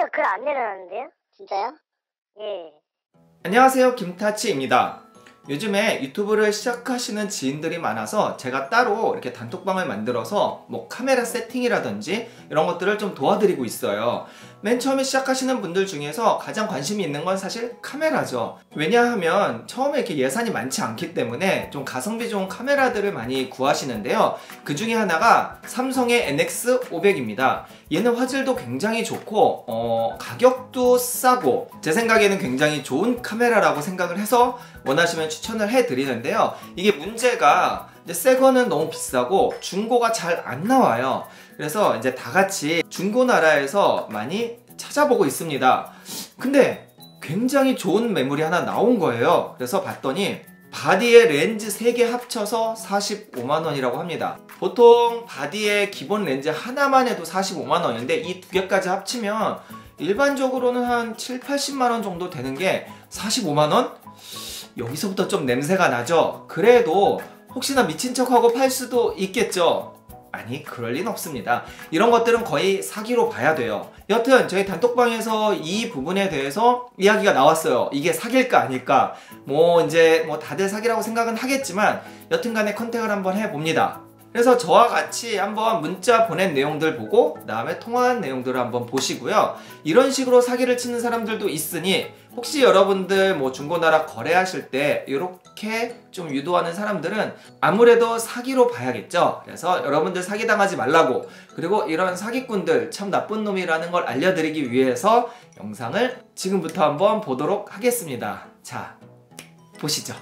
아니요, 글안 내려놨는데요? 진짜요? 예. 안녕하세요 김타치입니다 요즘에 유튜브를 시작하시는 지인들이 많아서 제가 따로 이렇게 단톡방을 만들어서 뭐 카메라 세팅이라든지 이런 것들을 좀 도와드리고 있어요. 맨 처음에 시작하시는 분들 중에서 가장 관심이 있는 건 사실 카메라죠. 왜냐하면 처음에 이렇게 예산이 많지 않기 때문에 좀 가성비 좋은 카메라들을 많이 구하시는데요. 그 중에 하나가 삼성의 NX500입니다. 얘는 화질도 굉장히 좋고 어, 가격도 싸고 제 생각에는 굉장히 좋은 카메라라고 생각을 해서 원하시면 추천을 해드리는데요. 이게 문제가 새 거는 너무 비싸고 중고가 잘 안 나와요. 그래서 이제 다 같이 중고 나라에서 많이 찾아보고 있습니다. 근데 굉장히 좋은 매물이 하나 나온 거예요. 그래서 봤더니 바디에 렌즈 3개 합쳐서 45만원이라고 합니다. 보통 바디에 기본 렌즈 하나만 해도 45만원인데 이 두 개까지 합치면 일반적으로는 한 7, 80만원 정도 되는 게 45만원? 여기서부터 좀 냄새가 나죠? 그래도 혹시나 미친 척하고 팔 수도 있겠죠? 아니 그럴 리는 없습니다. 이런 것들은 거의 사기로 봐야 돼요. 여튼 저희 단톡방에서 이 부분에 대해서 이야기가 나왔어요. 이게 사기일까 아닐까? 뭐 이제 뭐 다들 사기라고 생각은 하겠지만 여튼간에 컨택을 한번 해봅니다 그래서 저와 같이 한번 문자 보낸 내용들 보고 그 다음에 통화한 내용들을 한번 보시고요. 이런 식으로 사기를 치는 사람들도 있으니 혹시 여러분들 뭐 중고나라 거래하실 때 이렇게 좀 유도하는 사람들은 아무래도 사기로 봐야겠죠. 그래서 여러분들 사기 당하지 말라고. 그리고 이런 사기꾼들 참 나쁜 놈이라는 걸 알려드리기 위해서 영상을 지금부터 한번 보도록 하겠습니다. 자 보시죠.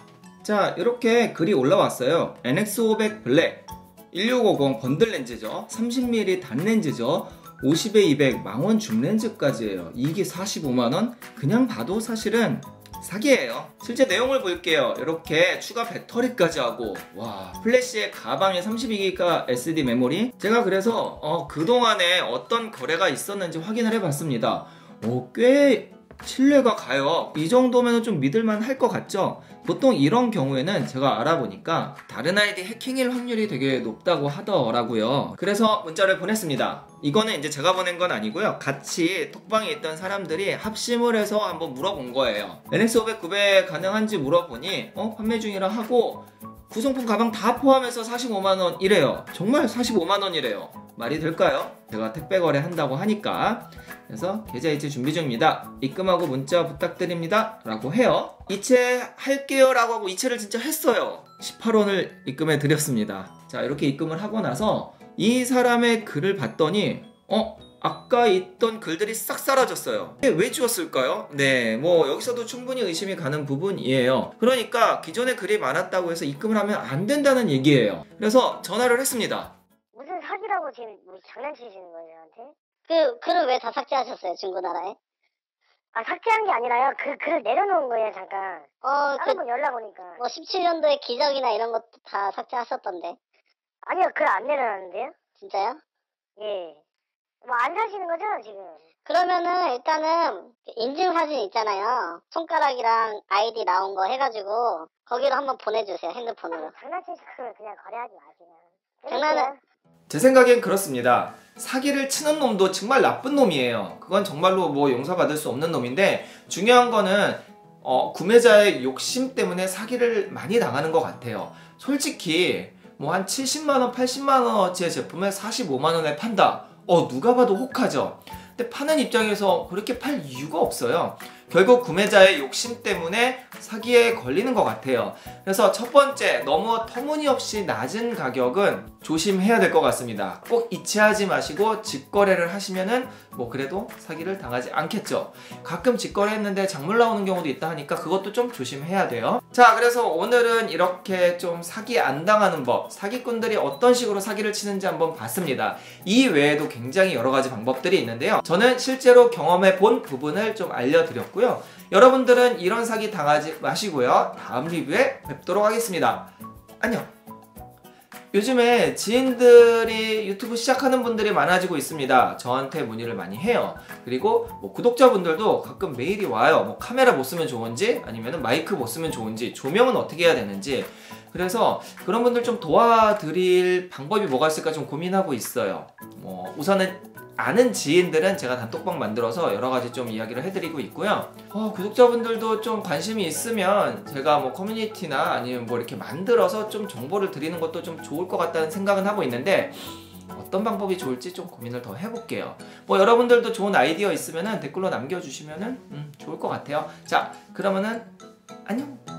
자 이렇게 글이 올라왔어요. NX500 블랙 1650 번들 렌즈죠. 30mm 단 렌즈죠. 50에 200 망원 줌 렌즈까지예요. 이게 45만원? 그냥 봐도 사실은 사기예요. 실제 내용을 볼게요. 이렇게 추가 배터리까지 하고 와 플래시에 가방에 32기가 SD 메모리? 제가 그래서 어, 그동안에 어떤 거래가 있었는지 확인을 해봤습니다. 어, 꽤 신뢰가 가요. 이 정도면 좀 믿을만 할 것 같죠? 보통 이런 경우에는 제가 알아보니까 다른 아이디 해킹일 확률이 되게 높다고 하더라고요. 그래서 문자를 보냈습니다. 이거는 이제 제가 보낸 건 아니고요. 같이 톡방에 있던 사람들이 합심을 해서 한번 물어본 거예요. NX500 구매 가능한지 물어보니 어 판매 중이라 하고 구성품 가방 다 포함해서 45만원 이래요. 정말 45만원 이래요 말이 될까요? 제가 택배 거래 한다고 하니까. 그래서 계좌 이체 준비 중입니다. 입금하고 문자 부탁드립니다. 라고 해요. 이체 할게요 라고 하고 이체를 진짜 했어요. 18원을 입금해 드렸습니다. 자 이렇게 입금을 하고 나서 이 사람의 글을 봤더니 어? 아까 있던 글들이 싹 사라졌어요. 왜 지웠을까요? 네, 뭐 여기서도 충분히 의심이 가는 부분이에요. 그러니까 기존에 글이 많았다고 해서 입금을 하면 안 된다는 얘기예요. 그래서 전화를 했습니다 사기라고 지금 뭐 장난치시는 거예요, 저한테? 그 글을 왜 다 삭제하셨어요 중고나라에? 아, 삭제한 게 아니라요. 그 글을 내려놓은 거예요, 잠깐. 어, 다른 그 분 연락 오니까. 뭐 17년도에 기적이나 이런 것도 다 삭제하셨던데 아니요, 글 안 내려놨는데요? 진짜요? 예. 뭐 안 사시는 거죠, 지금? 그러면은 일단은 인증 사진 있잖아요 손가락이랑 아이디 나온 거 해가지고 거기로 한번 보내주세요 핸드폰으로 장난치시고 그냥 거래하지 마세요. 장난은- 제 생각엔 그렇습니다. 사기를 치는 놈도 정말 나쁜 놈이에요. 그건 정말로 뭐 용서받을 수 없는 놈인데 중요한 거는 어, 구매자의 욕심 때문에 사기를 많이 당하는 것 같아요. 솔직히 뭐 한 70만원, 80만원어치의 제품을 45만원에 판다. 어 누가 봐도 혹하죠. 근데 파는 입장에서 그렇게 팔 이유가 없어요. 결국 구매자의 욕심 때문에 사기에 걸리는 것 같아요. 그래서 첫 번째, 너무 터무니없이 낮은 가격은 조심해야 될 것 같습니다. 꼭 이체하지 마시고 직거래를 하시면은 뭐 그래도 사기를 당하지 않겠죠. 가끔 직거래했는데 작물 나오는 경우도 있다 하니까 그것도 좀 조심해야 돼요. 자, 그래서 오늘은 이렇게 좀 사기 안 당하는 법, 사기꾼들이 어떤 식으로 사기를 치는지 한번 봤습니다. 이 외에도 굉장히 여러 가지 방법들이 있는데요. 저는 실제로 경험해 본 부분을 좀 알려드렸고요. 여러분들은 이런 사기 당하지 마시고요. 다음 리뷰에 뵙도록 하겠습니다. 안녕. 요즘에 지인들이 유튜브 시작하는 분들이 많아지고 있습니다. 저한테 문의를 많이 해요. 그리고 뭐 구독자분들도 가끔 메일이 와요. 뭐 카메라 못 쓰면 좋은지 아니면 마이크 못 쓰면 좋은지 조명은 어떻게 해야 되는지 그래서 그런 분들 좀 도와드릴 방법이 뭐가 있을까 좀 고민하고 있어요. 뭐 우선은 아는 지인들은 제가 단톡방 만들어서 여러 가지 좀 이야기를 해드리고 있고요. 어, 구독자분들도 좀 관심이 있으면 제가 뭐 커뮤니티나 아니면 뭐 이렇게 만들어서 좀 정보를 드리는 것도 좀 좋을 것 같다는 생각은 하고 있는데 어떤 방법이 좋을지 좀 고민을 더 해볼게요. 뭐 여러분들도 좋은 아이디어 있으면은 댓글로 남겨주시면은 음, 좋을 것 같아요. 자, 그러면은 안녕.